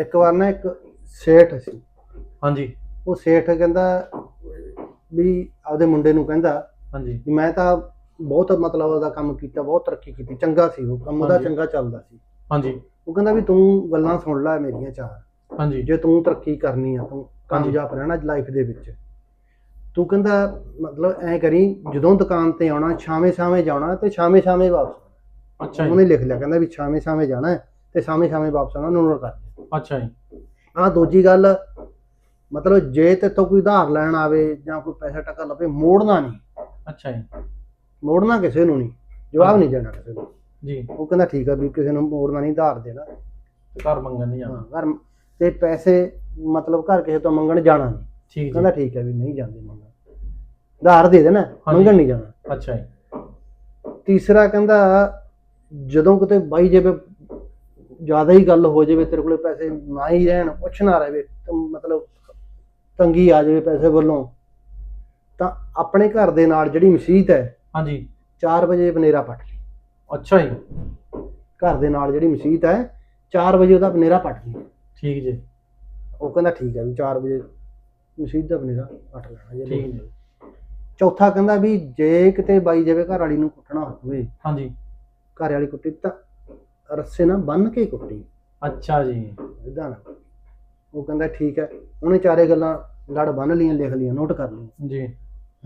ਇੱਕ ਵਾਰ ਨਾ ਇੱਕ ਸੇਠ ਸੀ। ਹਾਂਜੀ। ਉਹ ਸੇਠ ਕਹਿੰਦਾ ਵੀ ਆਪਦੇ ਮੁੰਡੇ ਨੂੰ ਕਹਿੰਦਾ ਹਾਂਜੀ। ਵੀ ਮੈਂ ਤਾਂ ਬਹੁਤ ਮਤਲਬ ਉਹਦਾ ਕੰਮ ਕੀਤਾ ਬਹੁਤ ਤਰੱਕੀ ਕੀਤੀ ਚੰਗਾ ਸੀ ਉਹ ਕੰਮ ਉਹਦਾ। ਚੰਗਾ ਚੱਲਦਾ ਸੀ। ਹਾਂਜੀ। ਉਹ ਕਹਿੰਦਾ ਵੀ ਤੂੰ ਗੱਲਾਂ ਸੁਣ ਲੈ ਮੇਰੀਆਂ ਚਾਰ। ਹਾਂਜੀ। ਜੇ ਤੂੰ ਤਰੱਕੀ ਕਰਨੀ ਆ ਤੂੰ ਕਾਮਯਾਬ ਰਹਿਣਾ ਲਾਈਫ ਦੇ ਵਿੱਚ। ਤੂੰ ਕਹਿੰਦਾ ਮਤਲਬ ਐ ਕਰੀ ਜਦੋਂ ਦੁਕਾਨ ਤੇ ਆਉਣਾ ਛਾਵੇਂ ਛਾਵੇਂ ਜਾਣਾ ਤੇ ਛਾਵੇਂ ਛਾਵੇਂ ਵਾਪਸ। ਅੱਛਾ ਉਹਨੇ ਲਿਖ ਲਿਆ ਕਹਿੰਦਾ ਵੀ ਛਾਵੇਂ ਛਾਵੇਂ ਜਾਣਾ ਤੇ ਛਾਵੇਂ ਛਾਵੇਂ ਵਾਪਸ ਆਉਣਾ ਨੋਟ ਕਰ। ਅੱਛਾ ਜੀ। ਆ ਦੂਜੀ ਗੱਲ ਮਤਲਬ ਜੇ ਤੇ ਤੋਂ ਕੋਈ ਉਧਾਰ ਲੈਣ ਆਵੇ ਜਾਂ ਕੋਈ ਪੈਸਾ ਟਕਾ ਲਵੇ ਮੋੜਨਾ ਨਹੀਂ। ਅੱਛਾ ਜੀ। ਮੋੜਨਾ ਕਿਸੇ ਨੂੰ ਨਹੀਂ ਜਵਾਬ ਨਹੀਂ ਦੇਣਾ ਕਿਸੇ ਨੂੰ। ਜੀ। ਉਹ ਕਹਿੰਦਾ ਠੀਕ ਆ ਵੀ ਕਿਸੇ ਨੂੰ ਮੋੜਨਾ ਨਹੀਂ ਉਧਾਰ ਦੇਣਾ। ਘਰ ਮੰਗਣ ਨਹੀਂ ਜਾਣਾ। ਹਾਂ ਘਰ ਤੇ ਪੈਸੇ ਮਤਲਬ ਘਰ ਕਿਸੇ ਤੋਂ ਮੰਗਣ ਜਾਣਾ ਨਹੀਂ। ਠੀਕ ਕਹਿੰਦਾ ਠੀਕ ਹੈ ਵੀ ਨਹੀਂ ਜਾਂਦੇ ਮੰਗਣ। ਉਧਾਰ ਦੇ ਦੇਣਾ। ਮੰਗਣ ਨਹੀਂ ਜਾਣਾ। ਅੱਛਾ ਜੀ। ਤੀਸਰਾ ਕਹਿੰਦਾ ਜਦੋਂ ਕਿਤੇ ਬਾਈ ਜੇ ਜ਼ਿਆਦਾ ਹੀ ਗੱਲ ਹੋ ਜਾਵੇ ਤੇਰੇ ਕੋਲੇ ਪੈਸੇ ਨਾ ਹੀ ਰਹਿਣ ਕੁਛ ਨਾ ਰਹੇ ਮਤਲਬ ਤੰਗੀ ਆ ਜਾਵੇ ਪੈਸੇ ਵੱਲੋਂ ਤਾਂ ਆਪਣੇ ਘਰ ਦੇ ਨਾਲ ਜਿਹੜੀ ਮਸਜਿਦ ਹੈ ਹਾਂਜੀ। 4 ਵਜੇ ਬਨੇਰਾ ਪੱਟ ਲਈ। ਅੱਛਾ ਜੀ। ਘਰ ਦੇ ਨਾਲ ਜਿਹੜੀ ਮਸਜਿਦ ਹੈ 4 ਵਜੇ ਉਹਦਾ ਬਨੇਰਾ ਪੱਟ ਲਈ। ਠੀਕ ਜੀ। ਉਹ ਕਹਿੰਦਾ ਠੀਕ ਹੈ ਵੀ 4 ਵਜੇ ਮਸਜਿਦ ਦਾ ਬਨੇਰਾ ਪੱਟ ਲੈਣਾ ਜੇ ਠੀਕ ਜੀ। ਚੌਥਾ ਕਹਿੰਦਾ ਵੀ ਜੇ ਕਿਤੇ ਬਾਈ ਜਾਵੇ ਘਰ ਵਾਲੀ ਨੂੰ ਕੁੱਟਣਾ ਹੋਵੇ ਹਾਂਜੀ। ਘਰ ਵਾਲੀ ਕੁੱਟੀ ਤਾਂ ਰੱਸੇ ਨਾਲ ਬੰਨ ਕੇ ਕੁੱਟੀ। ਅੱਛਾ ਜੀ। ਇਦਾਂ ਨਾ। ਉਹ ਕਹਿੰਦਾ ਠੀਕ ਹੈ। ਉਹਨੇ ਚਾਰੇ ਗੱਲਾਂ ਲੜ ਬੰਨ ਲੀਆਂ ਲਿਖ ਲੀਆਂ ਨੋਟ ਕਰ ਲਈਆਂ। ਜੀ।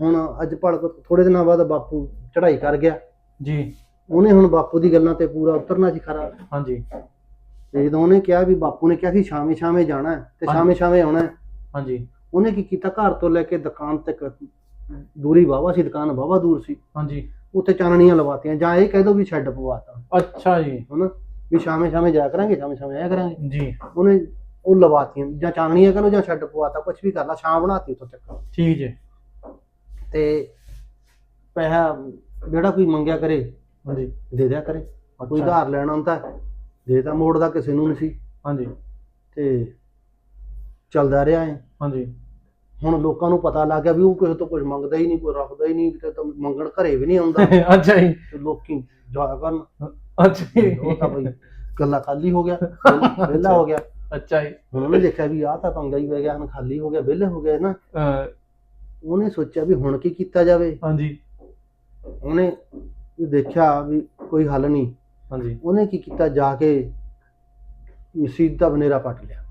ਹੁਣ ਅੱਜ ਭਲਕ ਥੋੜੇ ਦਿਨਾਂ ਬਾਅਦ ਬਾਪੂ ਚੜ੍ਹਾਈ ਕਰ ਗਿਆ। ਜੀ। ਉਹਨੇ ਹੁਣ ਬਾਪੂ ਦੀ ਗੱਲਾਂ ਤੇ ਪੂਰਾ ਉਤਰਨਾ ਸੀ ਖਰਾ। ਹਾਂਜੀ। ਤੇ ਜਦੋਂ ਉਹਨੇ ਕਿਹਾ ਵੀ ਬਾਪੂ ਨੇ ਕਿਹਾ ਸੀ ਸ਼ਾਮੇ ਸ਼ਾਮੇ ਜਾਣਾ ਹੈ ਤੇ। ਸ਼ਾਮੇ ਸ਼ਾਮੇ ਆਉਣਾ ਹੈ, ਹਾਂਜੀ। ਉਹਨੇ ਕੀ ਕੀਤਾ? ਘਰ ਤੋਂ ਲੈ ਕੇ ਦੁਕਾਨ ਤੱਕ। ਦੂਰੀ ਵਾਹਵਾ ਸੀ ਦੁਕਾਨ ਵਾਹਵਾ ਦੂਰ ਸੀ। ਹਾਂਜੀ। ਉੱਥੇ ਚਾਨਣੀਆਂ ਲਵਾਤੀਆਂ ਜਾਂ ਇਹ ਕਹਿ ਦੋ ਵੀ ਸ਼ੈੱਡ ਪਵਾਤਾ। ਅੱਛਾ ਜੀ। ਹਨਾ? ਵੀ ਸ਼ਾਮੇ ਸ਼ਾਮੇ ਜਾਇਆ ਕਰਾਂਗੇ ਸ਼ਾਮੇ ਸ਼ਾਮੇ ਆਇਆ ਕਰਾਂਗੇ। ਜੀ। ਉਹਨੇ ਉਹ ਲਵਾਤੀਆਂ ਜਾਂ ਚਾਨਣੀਆਂ ਕਰੋ ਜਾਂ ਸ਼ੈੱਡ ਪਵਾਤਾ ਕੁਝ ਵੀ ਕਰ ਲਾ ਛਾਂ ਬਣਾਤੀ ਉੱਥੋਂ ਤੱਕ ਠੀਕ ਜੀ। ਤੇ ਪੈਸਾ ਜਿਹੜਾ ਕੋਈ ਮੰਗਿਆ ਕਰੇ ਹਾਂਜੀ। ਦੇ ਦਿਆ ਕਰੇ। ਕੋਈ ਉਧਾਰ ਲੈਣਾ ਹੁੰਦਾ ਦੇ ਤਾਂ ਮੋੜਦਾ ਕਿਸੇ ਨੂੰ ਨਹੀਂ ਸੀ। ਹਾਂਜੀ। ਤੇ ਚੱਲਦਾ ਰਿਹਾ ਹੈ ਹਾਂਜੀ। ਹੁਣ ਲੋਕਾਂ ਨੂੰ ਪਤਾ ਲੱਗ ਗਿਆ ਵੀ ਉਹ ਕਿਸੇ ਤੋਂ ਕੁਝ ਮੰਗਦਾ ਹੀ ਨਹੀਂ ਕੋਈ ਰੱਖਦਾ ਹੀ ਨਹੀਂ ਤੇ ਤਾਂ ਮੰਗਣ ਘਰੇ ਵੀ ਨਹੀਂ ਆਉਂਦਾ। ਅੱਛਾ ਜੀ। ਤੇ ਲੋਕੀ ਜਾਇਆ ਕਰਨ। ਅੱਛਾ ਜੀ। ਉਹ ਤਾਂ ਬਈ ਗੱਲਾਂ ਖਾਲੀ ਹੋ ਗਿਆ ਵਿਹਲਾ ਹੋ ਗਿਆ। ਅੱਛਾ ਜੀ। ਹੁਣ ਉਹਨੇ ਦੇਖਿਆ ਵੀ ਆਹ ਤਾਂ ਪੰਗਾ ਹੀ ਪੈ ਗਿਆ ਹੁਣ ਖਾਲੀ ਹੋ ਗਿਆ ਵਿਹਲੇ ਹੋ ਗਏ ਨਾ। ਉਹਨੇ ਸੋਚਿਆ ਵੀ ਹੁਣ ਕੀ ਕੀਤਾ ਜਾਵੇ। ਹਾਂਜੀ। ਉਹਨੇ ਦੇਖਿਆ ਵੀ ਕੋਈ ਹੱਲ ਨਹੀਂ। ਹਾਂਜੀ। ਉਹਨੇ ਕੀ ਕੀਤਾ ਜਾ ਕੇ ਮਸੀਤ ਦਾ ਬਨੇਰਾ ਪੱਟ ਲਿਆ।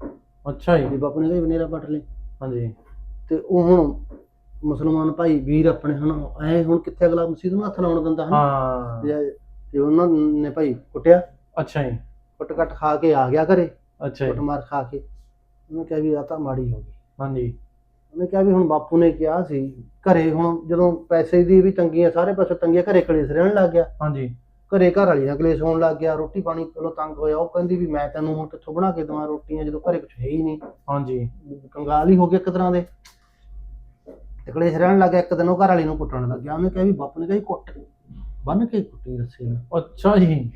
ਅੱਛਾ ਵੀ ਜੀ ਬਾਪੂ ਨੇ ਕਿਹਾ ਬਨੇਰਾ ਪੱਟ ਲਿਆ। ਹਾਂਜੀ। ਤੇ ਉਹ ਹੁਣ ਮੁਸਲਮਾਨ ਭਾਈ ਵੀਰ ਆਪਣੇ ਹੁਣ ਐ ਹੁਣ ਕਿੱਥੇ ਅਗਲਾ ਮਸੀਤ ਨੂੰ ਹੱਥ ਲਾਉਣ ਦਿੰਦਾ ਹੈ ਹਾਂ। ਤੇ ਤੇ ਉਹਨਾਂ ਨੇ ਭਾਈ ਕੁੱਟਿਆ। ਅੱਛਾ ਜੀ। ਕੁੱਟ ਕੱਟ ਖਾ ਕੇ ਆ ਗਿਆ ਘਰੇ। ਅੱਛਾ ਜੀ। ਮਾਰ ਖਾ ਕੇ। ਉਹਨੇ ਕਿਹਾ ਵੀ ਆ ਤਾਂ ਮਾੜੀ ਹੋ ਗਈ। ਹਾਂਜੀ। ਉਹਨੇ ਕਿਹਾ ਵੀ ਹੁਣ ਬਾਪੂ ਨੇ ਕਿਹਾ ਸੀ ਘਰੇ ਹੁਣ ਜਦੋਂ ਪੈਸੇ ਦੀ ਵੀ ਤੰਗੀ ਆ ਸਾਰੇ ਪਾਸੇ ਤੰਗੀ ਆ, ਘਰੇ ਕਲੇਸ਼ ਰਹਿਣ ਲੱਗ ਗਿਆ। ਹਾਂਜੀ। ਘਰੇ ਘਰ ਵਾਲੀ ਨਾਲ ਕਲੇਸ਼ ਹੋਣ ਲੱਗ ਗਿਆ ਰੋਟੀ ਪਾਣੀ ਕੋਲੋਂ ਤੰਗ ਹੋਇਆ ਉਹ ਕਹਿੰਦੀ ਵੀ ਮੈਂ ਤੈਨੂੰ ਹੁਣ ਕਿੱਥੋਂ ਬਣਾ ਕੇ ਦੇਵਾਂ ਰੋਟੀਆਂ ਜਦੋਂ ਘਰੇ ਕੁਝ ਹੈ ਹੀ ਨਹੀਂ। ਹਾਂਜੀ। ਕੰਗਾਲ ਹੀ ਹੋ ਗਿਆ ਇੱਕ ਤਰ੍ਹਾਂ ਦੇ। ਤੇ ਕਲੇਸ਼ ਰਹਿਣ ਲੱਗ ਇੱਕ ਦਿਨ ਉਹ ਘਰ ਵਾਲੀ ਨੂੰ ਕੁੱਟਣ ਲੱਗ ਗਿਆ ਉਹਨੇ ਕਿਹਾ ਵੀ ਬਾਪੂ ਨੇ ਕਿਹਾ ਕੁੱਟ। ਬੰਨ ਕੇ ਕੁੱਟੀ ਰੱਸੇ ਨਾਲ। ਅੱਛਾ ਜੀ।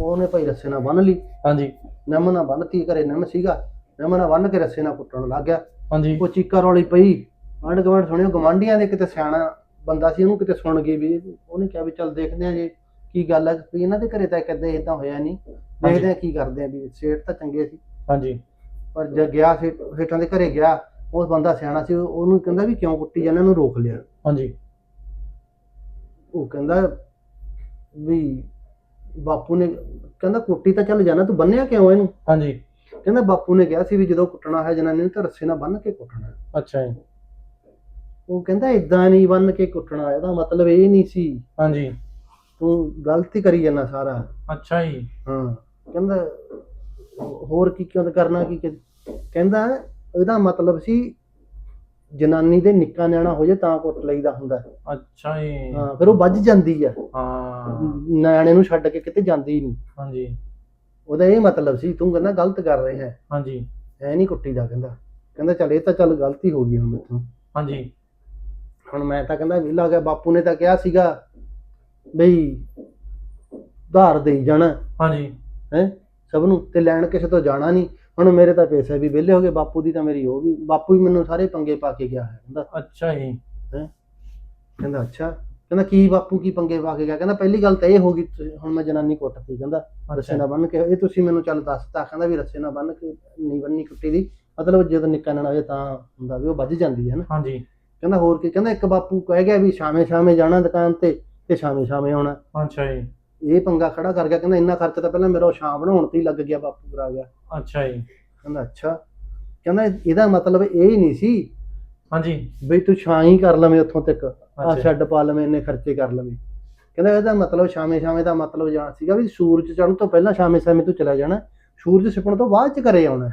ਉਹਨੇ ਭਾਈ ਰੱਸੇ ਨਾਲ ਬੰਨ ਲਈ। ਹਾਂਜੀ। ਨਿੰਮ ਨਾਲ ਬੰਨਤੀ ਘਰੇ ਨਿੰਮ ਸੀਗਾ? ਨਿੰਮ ਨਾਲ ਬੰਨ ਕੇ ਰੱਸੇ ਨਾਲ ਕੁੱਟਣ ਲੱਗ ਗਿਆ। ਹਾਂਜੀ। ਉਹ ਚੀਕਾ ਰੌਲੀ ਪਈ। ਆਂਢ ਗੁਆਂਢ ਸੁਣਿਓ ਗਵਾਂਢੀਆਂ ਦੇ ਕਿਤੇ ਸਿਆਣਾ ਬੰਦਾ ਸੀ ਉਹਨੂੰ ਕਿਤੇ ਸੁਣ ਗਈ ਵੀ ਉਹਨੇ ਕਿਹਾ ਵੀ ਚੱਲ ਦੇਖਦੇ ਆ ਜੇ ਕੀ ਗੱਲ ਹੈ। ਵੀ ਇਹਨਾਂ ਦੇ ਘਰੇ ਤਾਂ ਕਦੇ ਇਦਾਂ ਹੋਇਆ ਨਹੀਂ। ਦੇਖਦੇ ਆ ਕੀ ਕਰਦੇ ਆ ਵੀ ਸੇਠ ਤਾਂ ਚੰਗੇ ਸੀ। ਹਾਂਜੀ। ਪਰ ਜਦ ਗਿਆ ਸੇਠ ਸੇਠਾਂ ਦੇ ਘਰੇ ਗਿਆ ਉਸ ਬੰਦਾ ਸਿਆਣਾ ਸੀ ਉਹ- ਉਹਨੂੰ ਕਹਿੰਦਾ ਵੀ ਕਿਉਂ ਕੁੱਟੀ ਜਾਂਦਾ ਇਹਨੂੰ ਰੋਕ ਲਿਆ। ਹਾਂਜੀ। ਉਹ ਕਹਿੰਦਾ ਵੀ ਬਾਪੂ ਨੇ ਕਹਿੰਦਾ ਕੁੱਟੀ ਤਾਂ ਚੱਲ ਜਾਣਾ ਤੂੰ ਬੰਨਿਆ ਕਿਉਂ ਇਹਨੂੰ? ਹਾਂਜੀ। ਕਹਿੰਦਾ ਬਾਪੂ ਨੇ ਕਿਹਾ ਸੀ ਵੀ ਜਦੋਂ ਕੁੱਟਣਾ ਹੈ ਜਨਾਨੀ ਨੂੰ ਤਾਂ ਰੱਸੇ ਨਾਲ ਬੰਨ ਕੇ ਕੁੱਟਣਾ ਹੈ। ਅੱਛਾ ਜੀ। ਉਹ ਕਹਿੰਦਾ ਇਦਾਂ ਨਹੀਂ ਬੰਨ ਕੇ ਕੁੱਟਣਾ ਇਹਦਾ ਮਤਲਬ ਇਹ ਨਹੀਂ ਸੀ। ਹਾਂਜੀ। ਤੂੰ ਗਲਤੀ ਕਰੀ ਜਾਂਦਾ ਸਾਰਾ। ਅੱਛਾ ਜੀ। ਹਾਂ। ਕਹਿੰਦਾ ਹੋਰ ਕੀ ਕਿਉਂ ਕਰਨਾ ਕੀ ਕਿ- ਕਹਿੰਦਾ ਇਹਦਾ ਮਤਲਬ ਸੀ ਜਨਾਨੀ ਦੇ ਨਿੱਕਾ ਨਿਆਣਾ ਹੋ ਜੇ ਤਾਂ ਕੁੱਟ ਲਈਦਾ ਹੁੰਦਾ ਹੈ। ਅੱਛਾ ਜੀ। ਹਾਂ ਫਿਰ ਉਹ ਵੱਜ ਜਾਂਦੀ ਆ। ਹਾਂ। ਨਿਆਣੇ ਨੂੰ ਛੱਡ ਕੇ ਕਿਤੇ ਜਾਂਦੀ ਨਹੀਂ। ਹਾਂਜੀ। ਉਹਦਾ ਇਹ ਮਤਲਬ ਸੀ ਤੂੰ ਕਹਿੰਦਾ ਗਲਤ ਕਰ ਰਿਹਾ ਹੈ। ਹਾਂਜੀ। ਐ ਨਹੀਂ ਕੁੱਟੀ ਦਾ ਕਹਿੰਦਾ। ਕਹਿੰਦਾ ਚੱਲ ਇਹ ਤਾਂ ਚੱਲ ਗਲਤੀ ਹੋ ਗਈ ਹੁਣ ਮੈਥੋਂ। ਹਾਂਜੀ। ਹੁਣ ਮੈਂ ਤਾਂ ਕਹਿੰਦਾ ਵਿਹਲਾ ਗਿਆ। ਬਾਪੂ ਨੇ ਤਾਂ ਕਿਹਾ ਸੀਗਾ ਬਈ ਧਾਰ ਦੇਈ ਜਾਣਾ। ਹਾਂਜੀ। ਹੈ? ਸਭ ਨੂੰ। ਤੇ ਲੈਣ ਕਿਸੇ ਤੋਂ ਜਾਣਾ ਨਹੀਂ। ਹੁਣ ਮੇਰੇ ਤਾਂ ਪੈਸੇ ਵੀ ਵਿਹਲੇ ਹੋ ਗਏ ਬਾਪੂ ਦੀ ਤਾਂ ਮੇਰੀ ਉਹ ਵੀ ਬਾਪੂ ਵੀ ਮੈਨੂੰ ਸਾਰੇ ਪੰਗੇ ਪਾ ਕੇ ਗਿਆ ਹੈ ਕਹਿੰਦਾ। ਅੱਛਾ ਜੀ। ਕਹਿੰਦਾ ਅੱਛਾ। ਕਹਿੰਦਾ ਕੀ ਬਾਪੂ ਕੀ ਪੰਗੇ ਪਾ ਕੇ ਗਿਆ? ਕਹਿੰਦਾ ਪਹਿਲੀ ਗੱਲ ਤਾਂ ਇਹ ਹੋ ਗਈ ਤੁਸੀਂ- ਹੁਣ ਮੈਂ ਜਨਾਨੀ ਕੁੱਟਤੀ ਕਹਿੰਦਾ। ਰੱਸੇ ਨਾਲ ਬੰਨ ਕੇ ਇਹ ਤੁਸੀਂ ਮੈਨੂੰ ਚੱਲ ਦੱਸਤਾ ਕਹਿੰਦਾ ਵੀ ਰੱਸੇ ਨਾਲ ਬੰਨ ਕੇ ਨਹੀਂ ਬੰਨੀ ਕੁੱਟੀ ਦੀ। ਮਤਲਬ ਜਦੋਂ ਨਿੱਕਾ ਨਣਾ ਹੋਵੇ ਤਾਂ ਹੁੰਦਾ ਵੀ ਉਹ ਵੱਜ ਜਾਂਦੀ ਹੈ ਨਾ। ਹਾਂਜੀ। ਕਹਿੰਦਾ ਹੋਰ ਕੀ? ਕਹਿੰਦਾ ਇੱਕ ਬਾਪੂ ਕਹਿ ਗਿਆ ਵੀ ਸ਼ਾਮੇ ਸ਼ਾਮੇ ਜਾਣਾ ਦੁਕਾਨ ਤੇ ਤੇ ਸ਼ਾਮੇ ਸ਼ਾਮੇ ਆਉਣਾ। ਅੱਛਾ ਜੀ। ਇਹ ਪੰਗਾ ਖੜਾ ਕਰ ਗਿਆ ਕਹਿੰਦਾ ਇੰਨਾ ਖਰਚਾ ਤਾਂ ਪਹਿਲਾਂ ਮੇਰਾ ਉਹ ਸ਼ਾਮ ਬਣਾਉਣ ਤੇ ਹੀ ਲੱਗ ਗਿਆ ਬਾਪੂ ਕਰਾ ਗਿਆ। ਅੱਛਾ ਜੀ। ਕਹਿੰਦਾ ਅੱਛਾ। ਕਹਿੰਦਾ ਇਹਦਾ ਮਤਲਬ ਇਹ ਹੀ ਨਹੀਂ ਸੀ ਹਾਂਜੀ। ਬਈ ਤੂੰ ਛਾਂ ਹੀ ਕਰ ਲਵੇਂ ਉੱਥੋਂ ਤੱਕ। ਆ ਛੱਡ ਪਾ ਲਵੇਂ ਇੰਨੇ ਖਰਚੇ ਕਰ ਲਵੇਂ। ਕਹਿੰਦਾ ਇਹਦਾ ਮਤਲਬ ਸ਼ਾਮੇ ਸ਼ਾਮੇ ਦਾ ਮਤਲਬ ਜਾਣ ਸੀਗਾ ਵੀ ਸੂਰਜ ਚੜ੍ਹਨ ਤੋਂ ਪਹਿਲਾਂ ਸ਼ਾਮੇ ਸ਼ਾਮੇ ਤੂੰ ਚਲਾ ਜਾਣਾ। ਸੂਰਜ ਛਿਪਣ ਤੋਂ ਬਾਅਦ ਚ ਘਰੇ ਆਉਣਾ।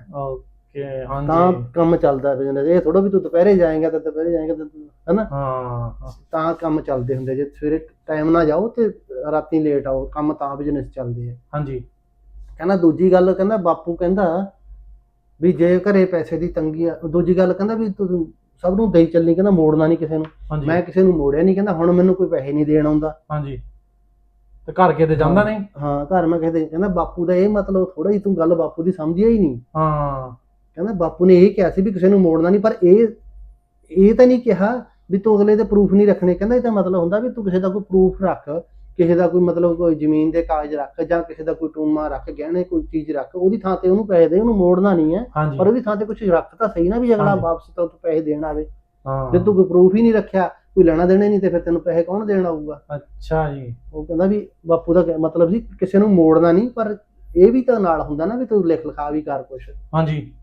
ਓਕੇ ਤਾਂ ਹਾਂਜੀ। ਕੰਮ ਚੱਲਦਾ ਬਿਜ਼ਨਸ ਇਹ ਥੋੜਾ ਵੀ ਤੂੰ ਦੁਪਹਿਰੇ ਜਾਏਗਾ ਤਾਂ ਦੁਪਹਿਰੇ ਜਾਏਗਾ ਤਾਂ ਤੂੰ ਹਨਾ? ਹਾਂ ਹਾਂ, ਤਾਂ ਕੰਮ ਚੱਲਦੇ ਹੁੰਦੇ ਜੇ ਸਵੇਰੇ ਟਾਈਮ ਨਾਲ ਜਾਓ ਤੇ ਰਾਤੀ ਲੇਟ ਆਓ ਕੰਮ ਤਾਂ ਬਿਜ਼ਨਸ ਚੱਲਦੇ ਆ। ਹਾਂਜੀ। ਕਹਿੰਦਾ ਦੂਜੀ ਗੱਲ ਕਹਿੰਦਾ ਬਾਪੂ ਕਹਿੰਦਾ ਵੀ ਜੇ ਘਰੇ ਪੈਸੇ ਦੀ ਤੰਗੀ ਆ ਦੂਜੀ ਗੱਲ ਕਹਿੰਦਾ ਵੀ ਤੂੰ ਸਭ ਨੂੰ ਦੇਈ ਚੱਲੀ ਕਹਿੰਦਾ ਮੋੜਨਾ ਨਹੀਂ ਕਿਸੇ ਨੂੰ। ਹਾਂਜੀ। ਮੈਂ ਕਿਸੇ ਨੂੰ ਮੋੜਿਆ ਨਹੀਂ ਕਹਿੰਦਾ ਹੁਣ ਮੈਨੂੰ ਕੋਈ ਪੈਸੇ ਨਹੀਂ ਦੇਣ ਆਉਂਦਾ। ਹਾਂਜੀ। ਤੇ ਘਰ ਕੇ ਤੇ ਜਾਂਦਾ ਨਹੀਂ? ਹਾਂ ਘਰ ਮੈਂ ਕਹਿੰਦੇ ਕਹਿੰਦਾ ਬਾਪੂ ਦਾ ਇਹ ਮਤਲਬ ਥੋੜਾ ਹੀ ਤੂੰ ਗੱਲ ਬਾਪੂ ਦੀ ਸਮਝਿਆ ਹੀ ਨਹੀਂ। ਹਾਂ। ਕਹਿੰਦਾ ਬਾਪੂ ਨੇ ਇਹ ਕਿਹਾ ਸੀ ਵੀ ਕਿਸੇ ਨੂੰ ਮੋੜਨਾ ਨਹੀਂ ਪਰ ਇਹ ਇਹ ਤਾਂ ਨਹੀਂ ਕਿਹਾ ਵੀ ਤੂੰ ਅਗਲੇ ਦੇ ਪ੍ਰੂਫ ਨਹੀਂ ਰੱਖਣੇ। ਕਹਿੰਦਾ ਇਹ ਤਾਂ ਮਤਲਬ ਹੁੰਦਾ ਵੀ ਤੂੰ ਕਿਸੇ ਦਾ ਕੋਈ ਪ੍ਰੂਫ ਰੱਖ ਕਿਸੇ ਦਾ ਕੋਈ ਮਤਲਬ ਕੋਈ ਜ਼ਮੀਨ ਦੇ ਕਾਗਜ਼ ਰੱਖ ਜਾਂ ਕਿਸੇ ਦਾ ਕੋਈ ਟੂਮਾ ਰੱਖ ਗਹਿਣੇ ਕੋਈ ਚੀਜ਼ ਰੱਖ ਉਹਦੀ ਥਾਂ ਤੇ ਉਹਨੂੰ ਪੈਸੇ ਦੇ ਉਹਨੂੰ ਮੋੜਨਾ ਨਹੀਂ ਹੈ। ਹਾਂਜੀ। ਪਰ ਉਹਦੀ ਥਾਂ ਤੇ ਕੁਝ ਰੱਖ ਤਾਂ ਸਹੀ ਨਾ ਵੀ ਅਗਲਾ ਹਾਂਜੀ। ਵਾਪਸ ਤੋਂ ਤੂੰ ਪੈਸੇ ਦੇਣ ਆਵੇ। ਹਾਂ। ਜੇ ਤੂੰ ਕੋਈ ਪ੍ਰੂਫ ਹੀ ਨਹੀਂ ਰੱਖਿਆ ਕੋਈ ਲੈਣਾ ਦੇਣਾ ਹੀ ਨਹੀਂ ਤੇ ਫਿਰ ਤੈਨੂੰ ਪੈਸੇ ਕੌਣ ਦੇਣ ਆਊਗਾ? ਅੱਛਾ ਜੀ। ਉਹ ਕਹਿੰਦਾ ਵੀ ਬਾਪੂ ਦਾ ਕਹਿ- ਮਤਲਬ ਸੀ ਕਿਸੇ ਨੂੰ ਮੋੜਨਾ ਨਹੀਂ ਪਰ ਇਹ ਵੀ ਤਾਂ ਨਾਲ ਹੁੰਦਾ ਨਾ ਵੀ ਤੂੰ ਲਿਖ ਲਿਖਾ ਵੀ ਕਰ ਕੁਛ। ਹਾਂਜੀ।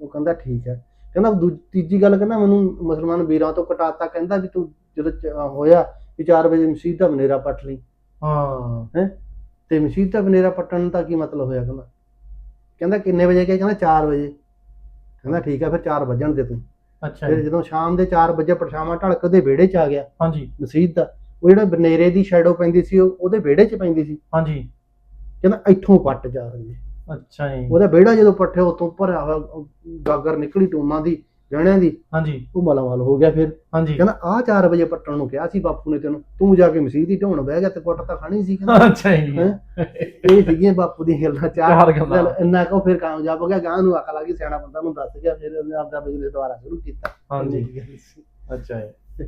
ਉਹ ਕਹਿੰਦਾ ਠੀਕ ਹੈ। ਕਹਿੰਦਾ ਦੂ- ਤੀਜੀ ਗੱਲ ਕਹਿੰਦਾ ਮੈਨੂੰ ਮੁਸਲਮਾਨ ਵੀਰਾਂ ਤੋਂ ਕਟਾਤਾ ਕਹਿੰਦਾ ਵੀ ਤੂੰ ਜਦੋਂ ਚ- ਹੋਇਆ ਵੀ 4 ਵਜੇ ਮਸਜਿਦ ਦਾ ਬਨੇਰਾ ਪੱਟ ਲਈ। ਹਾਂ। ਤੇ ਮਸਜਿਦ ਦਾ ਬਨੇਰਾ ਪੱਟਣ ਦਾ ਕੀ ਮਤਲਬ ਹੋਇਆ ਕਹਿੰਦਾ? ਕਹਿੰਦਾ ਕਿੰਨੇ ਵਜੇ ਗਿਆ ਕਹਿੰਦਾ 4 ਵਜੇ। ਕਹਿੰਦਾ ਠੀਕ ਹੈ ਫਿਰ 4 ਵਜਣ ਦੇ ਤੂੰ। ਅੱਛਾ ਫਿਰ ਜੀ। ਜਦੋਂ ਸ਼ਾਮ ਦੇ 4 ਵਜੇ ਪਰਛਾਵਾਂ ਢਲਕ ਉਹਦੇ ਵਿਹੜੇ 'ਚ ਆ ਗਿਆ। ਹਾਂਜੀ। ਮਸਜਿਦ ਦਾ। ਉਹ ਜਿਹੜਾ ਬਨੇਰੇ ਦੀ ਸ਼ੈਡੋ ਪੈਂਦੀ ਸੀ ਉਹ ਉਹਦੇ ਵਿਹੜੇ 'ਚ ਪੈਂਦੀ ਸੀ। ਹਾਂਜੀ। ਕਹਿੰਦਾ ਇੱਥੋਂ ਪੱਟ ਜਾ ਰਹੀ ਹੈ। ਅੱਛਾ ਜੀ। ਉਹਦਾ ਵਿਹੜਾ ਜਦੋਂ ਪੱਟਿਆ ਉਤੋਂ ਭਰਿਆ ਹੋਇਆ ਗਾਗਰ ਨਿਕਲੀ ਟੂਮਾਂ ਦੀ ਜਣਿਆਂ ਦੀ ਹਾਂਜੀ। ਉਹ ਮਲਾਮਲ ਹੋ ਗਿਆ ਫਿਰ। ਹਾਂਜੀ। ਕਹਿੰਦਾ ਆਹ 4 ਵਜੇ ਪੱਟਣ ਨੂੰ ਕਿਹਾ ਸੀ ਬਾਪੂ ਨੇ ਤੈਨੂੰ। ਤੂੰ ਜਾ ਕੇ ਮਸੀਹ ਦੀ ਢੋਣ ਬਹਿ ਗਿਆ ਤੇ ਕੁੱਟ ਤਾਂ ਖਾਣੀ ਸੀ ਕਹਿੰਦਾ। ਅੱਛਾ ਜੀ? ਇਹ ਸੀਗੀਆਂ ਬਾਪੂ ਦੀਆਂ ਗੱਲਾਂ ਚਾਰ ਗੱਲਾਂ। ਇੰਨਾ ਕੋ ਫਿਰ ਕਾਮਯਾਬ ਹੋ ਗਿਆ। ਗਾਂ ਨੂੰ ਅਕਲ ਆ ਗਈ ਸਿਆਣਾ ਬੰਦਾ ਨੂੰ ਦੱਸ ਗਿਆ ਫਿਰ ਉਹਨੇ ਆਪਦਾ ਬਿਜ਼ਨਸ ਦੁਬਾਰਾ ਸ਼ੁਰੂ ਕੀਤਾ। ਹਾਂਜੀ। ਅੱਛਾ ਜੀ।